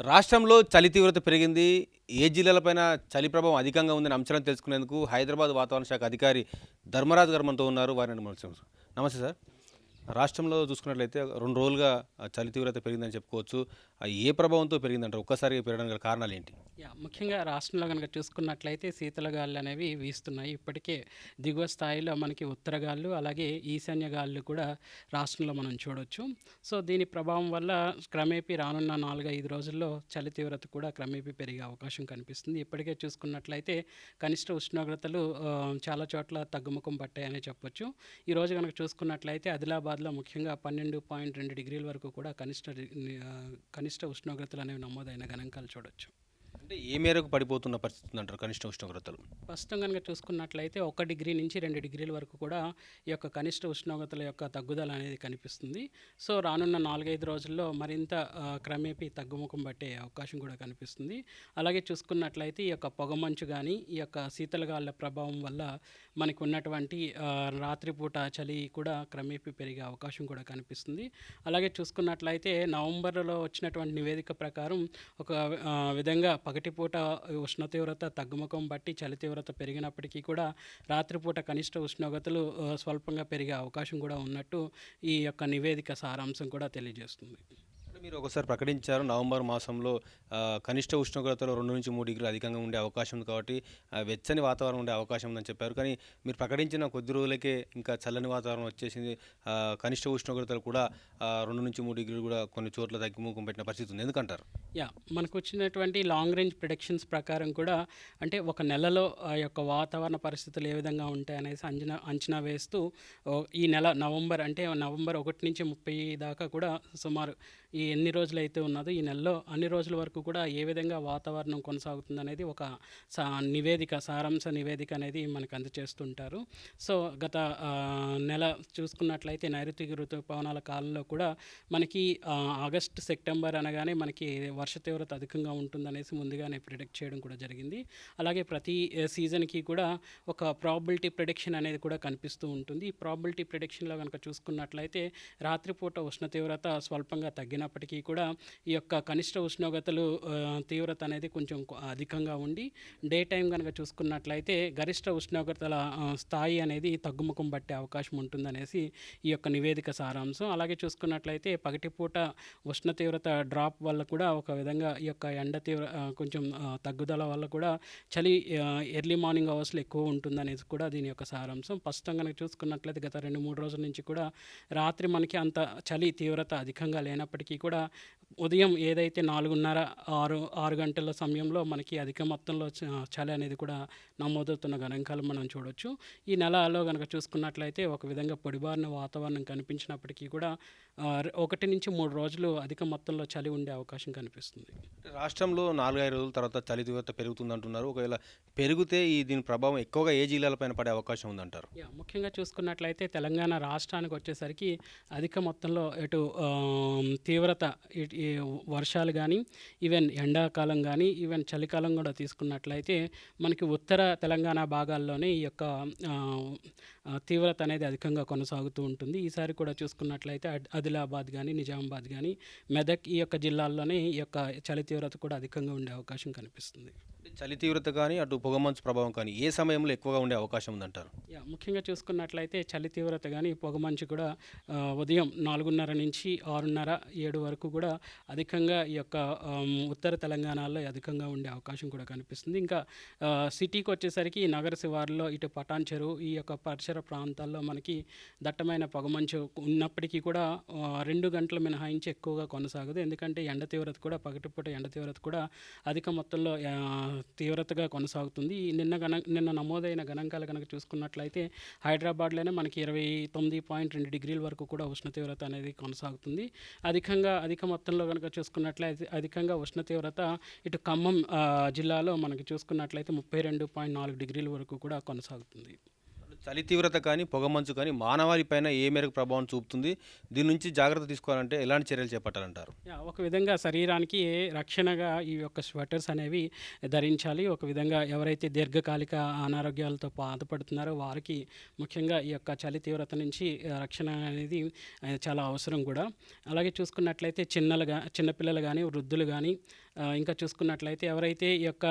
రాష్ట్రంలో చలి తీవ్రత పెరిగింది. ఏ జిల్లాలపైన చలి ప్రభావం అధికంగా ఉందని అంశాలను తెలుసుకునేందుకు హైదరాబాద్ వాతావరణ శాఖ అధికారి ధర్మరాజు గారు మనతో ఉన్నారు. వారిని నమస్తే సార్. రాష్ట్రంలో చూసుకున్నట్లయితే రెండు రోజులుగా చలి తీవ్రత పెరిగిందని చెప్పుకోవచ్చు. ఏ ప్రభావంతో పెరిగిందంటారు? ఒక్కసారిగా పెరగడానికి గల కారణాలు ఏంటి? ముఖ్యంగా రాష్ట్రంలో కనుక చూసుకున్నట్లయితే శీతల అనేవి వీస్తున్నాయి. ఇప్పటికే దిగువ స్థాయిలో మనకి ఉత్తరగాళ్ళు అలాగే ఈశాన్య గాళ్ళు కూడా రాష్ట్రంలో మనం చూడొచ్చు. సో దీని ప్రభావం వల్ల క్రమేపీ రానున్న నాలుగు ఐదు రోజుల్లో చలి తీవ్రత కూడా క్రమేపీ పెరిగే అవకాశం కనిపిస్తుంది. ఇప్పటికే చూసుకున్నట్లయితే కనిష్ట ఉష్ణోగ్రతలు చాలా చోట్ల తగ్గుముఖం పట్టాయని చెప్పొచ్చు. ఈరోజు కనుక చూసుకున్నట్లయితే హైదరాబాద్లో ముఖ్యంగా పన్నెండు పాయింట్ రెండు డిగ్రీల వరకు కూడా కనిష్ట కనిష్ట ఉష్ణోగ్రతలు అనేవి నమోదైన గణాంకాలు చూడొచ్చు. అంటే ఏ మేరకు పడిపోతున్న పరిస్థితి ఉందంటారు కనిష్ట ఉష్ణోగ్రతలు? ప్రస్తుతం కనుక చూసుకున్నట్లయితే ఒక డిగ్రీ నుంచి రెండు డిగ్రీల వరకు కూడా ఈ యొక్క కనిష్ట ఉష్ణోగ్రతల యొక్క తగ్గుదల అనేది కనిపిస్తుంది. సో రానున్న నాలుగైదు రోజుల్లో మరింత క్రమేపీ తగ్గుముఖం పట్టే అవకాశం కూడా కనిపిస్తుంది. అలాగే చూసుకున్నట్లయితే ఈ యొక్క పొగమంచు కానీ ఈ యొక్క శీతలగాళ్ళ ప్రభావం వల్ల మనకు ఉన్నటువంటి రాత్రిపూట చలి కూడా క్రమేపీ పెరిగే అవకాశం కూడా కనిపిస్తుంది. అలాగే చూసుకున్నట్లయితే నవంబర్లో వచ్చినటువంటి నివేదిక ప్రకారం ఒక విధంగా పగ పగటిపూట ఉష్ణ తీవ్రత తగ్గుముఖం బట్టి చలి తీవ్రత పెరిగినప్పటికీ కూడా రాత్రిపూట కనిష్ట ఉష్ణోగ్రతలు స్వల్పంగా పెరిగే అవకాశం కూడా ఉన్నట్టు ఈ యొక్క నివేదిక సారాంశం కూడా తెలియజేస్తుంది. మీరు ఒకసారి ప్రకటించారు నవంబర్ మాసంలో కనిష్ట ఉష్ణోగ్రతలు రెండు నుంచి మూడు డిగ్రీలు అధికంగా ఉండే అవకాశం ఉంది కాబట్టి వెచ్చని వాతావరణం ఉండే అవకాశం ఉందని చెప్పారు. కానీ మీరు ప్రకటించిన కొద్ది రోజులకే ఇంకా చల్లని వాతావరణం వచ్చేసింది. కనిష్ట ఉష్ణోగ్రతలు కూడా రెండు నుంచి మూడు డిగ్రీలు కూడా కొన్ని చోట్ల తగ్గిముఖం పెట్టిన పరిస్థితి ఉంది. ఎందుకంటారు? యా మనకు వచ్చినటువంటి లాంగ్ రేంజ్ ప్రిడిక్షన్స్ ప్రకారం కూడా అంటే ఒక నెలలో ఆ యొక్క వాతావరణ పరిస్థితులు ఏ విధంగా ఉంటాయి అనేసి అంచనా అంచనా వేస్తూ ఈ నెల నవంబర్ అంటే నవంబర్ ఒకటి నుంచి ముప్పై దాకా కూడా సుమారు ఈ ఎన్ని రోజులు అయితే ఉన్నదో ఈ నెలలో అన్ని రోజుల వరకు కూడా ఏ విధంగా వాతావరణం కొనసాగుతుంది అనేది ఒక సా నివేదిక సారాంశ నివేదిక అనేది మనకు అందజేస్తుంటారు సో గత నెల చూసుకున్నట్లయితే నైరుతి ఋతుపవనాల కాలంలో కూడా మనకి ఆగస్ట్ సెప్టెంబర్ అనగానే మనకి వర్ష తీవ్రత అధికంగా ఉంటుందనేసి ముందుగానే ప్రిడిక్ట్ చేయడం కూడా జరిగింది. అలాగే ప్రతి సీజన్కి కూడా ఒక ప్రాబిలిటీ ప్రిడిక్షన్ అనేది కూడా కనిపిస్తూ ఉంటుంది. ఈ ప్రాబిలిటీ ప్రిడిక్షన్లో కనుక చూసుకున్నట్లయితే రాత్రిపూట ఉష్ణ తీవ్రత స్వల్పంగా తగ్గినప్పటికీ కూడా ఈ యొక్క కనిష్ట ఉష్ణోగ్రతలు తీవ్రత అనేది కొంచెం అధికంగా ఉండి డే టైం కనుక చూసుకున్నట్లయితే గరిష్ట ఉష్ణోగ్రతల స్థాయి అనేది తగ్గుముఖం పట్టే అవకాశం ఉంటుందనేసి ఈ యొక్క నివేదిక సారాంశం. అలాగే చూసుకున్నట్లయితే పగటిపూట ఉష్ణ తీవ్రత డ్రాప్ వల్ల కూడా ఒక విధంగా ఈ యొక్క ఎండ తీవ్ర కొంచెం తగ్గుదల వల్ల కూడా చలి ఎర్లీ మార్నింగ్ అవర్స్లో ఎక్కువ ఉంటుందనేది కూడా దీని యొక్క సారాంశం. ప్రస్తుతం కనుక చూసుకున్నట్లయితే గత రెండు మూడు రోజుల నుంచి కూడా రాత్రి మనకి అంత చలి తీవ్రత అధికంగా లేనప్పటికీ కూడా ఉదయం ఏదైతే నాలుగున్నర ఆరు ఆరు గంటల సమయంలో మనకి అధిక మొత్తంలో చ- చలి అనేది కూడా నమోదవుతున్న గణాంకాలు మనం చూడొచ్చు. ఈ నెలలో కనుక చూసుకున్నట్లయితే ఒక విధంగా పొడిబారిన వాతావరణం కనిపించినప్పటికీ కూడా ఒకటి నుంచి మూడు రోజులు అధిక మొత్తంలో చలి ఉండే అవకాశం కనిపిస్తుంది. రాష్ట్రంలో నాలుగైదు రోజుల తర్వాత చలి తీవ్రత పెరుగుతుంది అంటున్నారు ఒకవేళ పెరిగితే ఈ దీని ప్రభావం ఎక్కువగా ఏ జిల్లాలపైన పడే అవకాశం ఉందంటారు? ముఖ్యంగా చూసుకున్నట్లయితే తెలంగాణ రాష్ట్రానికి వచ్చేసరికి అధిక మొత్తంలో ఇటు తీవ్రత వర్షాలు కానీ ఈవెన్ ఎండాకాలం కానీ ఈవెన్ చలికాలం కూడా తీసుకున్నట్లయితే మనకి ఉత్తర తెలంగాణ భాగాల్లోనే ఈ యొక్క తీవ్రత అనేది అధికంగా కొనసాగుతూ ఉంటుంది. ఈసారి కూడా చూసుకున్నట్లయితే ఆదిలాబాద్ కానీ నిజామాబాద్ కానీ మెదక్ ఈ యొక్క జిల్లాల్లోనే ఈ యొక్క చలి తీవ్రత కూడా అధికంగా ఉండే అవకాశం కనిపిస్తుంది. చలి తీవ్రత కానీ అటు పొగమంచు ప్రభావం కానీ ఏ సమయంలో ఎక్కువగా ఉండే అవకాశం ఉందంటారు? ముఖ్యంగా చూసుకున్నట్లయితే చలి తీవ్రత కానీ పొగమంచు కూడా ఉదయం నాలుగున్నర నుంచి ఆరున్నర ఏడు వరకు కూడా అధికంగా ఈ యొక్క ఉత్తర తెలంగాణలో అధికంగా ఉండే అవకాశం కూడా కనిపిస్తుంది. ఇంకా సిటీకి వచ్చేసరికి నగర శివారులో ఇటు పటాన్ చెరువు ఈ యొక్క పరిసర ప్రాంతాల్లో మనకి దట్టమైన పొగమంచు ఉన్నప్పటికీ కూడా రెండు గంటలు మినహాయించి ఎక్కువగా కొనసాగదు. ఎందుకంటే ఎండ తీవ్రత కూడా పగటిపూట ఎండ తీవ్రత కూడా అధిక మొత్తంలో తీవ్రతగా కొనసాగుతుంది. నిన్న గణ నిన్న నమోదైన గణాంకాలు కనుక చూసుకున్నట్లయితే అయితే హైదరాబాద్లోనే మనకి ఇరవై తొమ్మిది పాయింట్ రెండు డిగ్రీల వరకు కూడా ఉష్ణ తీవ్రత అనేది కొనసాగుతుంది. అధికంగా అధిక మొత్తంలో కనుక చూసుకున్నట్లయితే అధికంగా ఉష్ణ తీవ్రత ఇటు ఖమ్మం జిల్లాలో మనకి చూసుకున్నట్లయితే ముప్పై రెండు పాయింట్ నాలుగు డిగ్రీల వరకు కూడా కొనసాగుతుంది. చలి తీవ్రత కానీ పొగమంచు కానీ మానవాళిపైన ఏ మేరకు ప్రభావం చూపుతుంది? దీని నుంచి జాగ్రత్త తీసుకోవాలంటే ఎలాంటి చర్యలు చేపట్టాలంటారు? ఒక విధంగా శరీరానికి రక్షణగా ఈ యొక్క స్వెటర్స్ అనేవి ధరించాలి. ఒక విధంగా ఎవరైతే దీర్ఘకాలిక అనారోగ్యాలతో బాధపడుతున్నారో వారికి ముఖ్యంగా ఈ యొక్క చలి తీవ్రత నుంచి రక్షణ అనేది చాలా అవసరం కూడా. అలాగే చూసుకున్నట్లయితే చిన్నలుగా చిన్నపిల్లలు కానీ వృద్ధులు కానీ ఇంకా చూసుకున్నట్లయితే ఎవరైతే ఈ యొక్క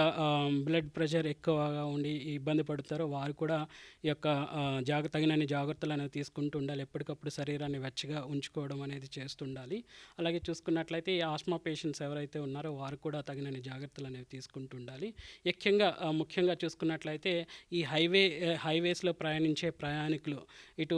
బ్లడ్ ప్రెషర్ ఎక్కువగా ఉండి ఇబ్బంది పడుతారో వారు కూడా ఈ యొక్క ఆ, జాగ తగినన్ని జాగ్రత్తలు అనేవి తీసుకుంటూ ఉండాలి. ఎప్పటికప్పుడు శరీరాన్ని వెచ్చగా ఉంచుకోవడం అనేది చేస్తుండాలి. అలాగే చూసుకున్నట్లయితే ఈ ఆస్మా పేషెంట్స్ ఎవరైతే ఉన్నారో వారు కూడా తగినన్ని జాగ్రత్తలు అనేవి తీసుకుంటూ ఉండాలి. ముఖ్యంగా ముఖ్యంగా చూసుకున్నట్లయితే ఈ హైవే హైవేస్లో ప్రయాణించే ప్రయాణికులు ఇటు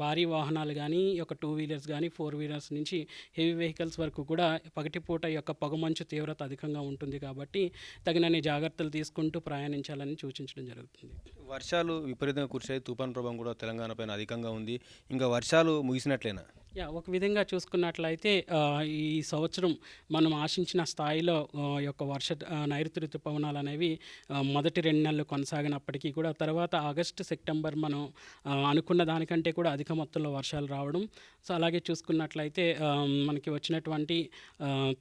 భారీ వాహనాలు కానీ ఈ యొక్క టూ వీలర్స్ కానీ ఫోర్ వీలర్స్ నుంచి హెవీ వెహికల్స్ వరకు కూడా పగటిపూట యొక్క పొగమంచు తీవ్రత అధికంగా ఉంటుంది కాబట్టి తగినన్ని జాగ్రత్తలు తీసుకుంటూ ప్రయాణించాలని సూచించడం జరుగుతుంది. వర్షాలు విపరీతంగా కురిశాయి. తుఫాన్ ప్రభావం కూడా తెలంగాణ పైన అధికంగా ఉంది. ఇంకా వర్షాలు ముగిసినట్లేనా? యా ఒక విధంగా చూసుకున్నట్లయితే ఈ సంవత్సరం మనం ఆశించిన స్థాయిలో యొక్క వర్ష నైరుతి ఋతుపవనాలు అనేవి మొదటి రెండు నెలలు కొనసాగినప్పటికీ కూడా తర్వాత ఆగస్టు సెప్టెంబర్ మనం అనుకున్న దానికంటే కూడా అధిక మొత్తంలో వర్షాలు రావడం. సో అలాగే చూసుకున్నట్లయితే మనకి వచ్చినటువంటి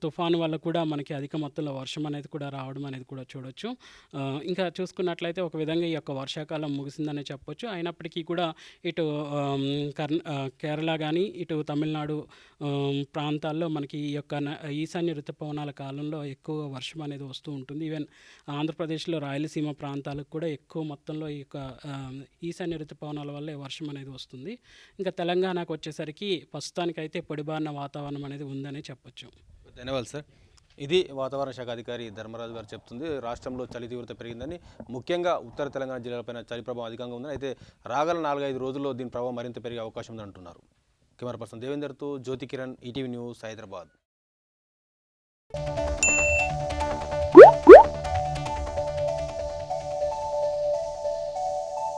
తుఫాను వల్ల కూడా మనకి అధిక మొత్తంలో వర్షం అనేది కూడా రావడం అనేది కూడా చూడొచ్చు. ఇంకా చూసుకున్నట్లయితే ఒక విధంగా ఈ యొక్క వర్షాకాలం ముగిసిందనే చెప్పొచ్చు. అయినప్పటికీ కూడా ఇటు కర్ణ కేరళ కానీ ఇటు తమిళనాడు ప్రాంతాల్లో మనకి ఈ యొక్క ఈశాన్య ఋతుపవనాల కాలంలో ఎక్కువ వర్షం అనేది వస్తూ ఉంటుంది. ఈవెన్ ఆంధ్రప్రదేశ్లో రాయలసీమ ప్రాంతాలకు కూడా ఎక్కువ మొత్తంలో ఈ యొక్క ఈశాన్య ఋతుపవనాల వల్లే వర్షం అనేది వస్తుంది. ఇంకా తెలంగాణకు వచ్చేసరికి ప్రస్తుతానికైతే పొడిబారిన వాతావరణం అనేది ఉందనే చెప్పొచ్చు. ధన్యవాదాలు సార్. ఇది వాతావరణ శాఖ అధికారి ధర్మరాజు గారు చెప్తుంది. రాష్ట్రంలో చలి తీవ్రత పెరిగిందని ముఖ్యంగా ఉత్తర తెలంగాణ జిల్లాలపైన చలి ప్రభావం అధికంగా ఉందని అయితే రాగల నాలుగైదు రోజుల్లో దీని ప్రభావం మరింత పెరిగే అవకాశం ఉందంటున్నారు. అంటున్నారు కెమెరా పర్సన్ దేవేందర్తో జ్యోతి కిరణ్ ఈటీవీ న్యూస్ హైదరాబాద్.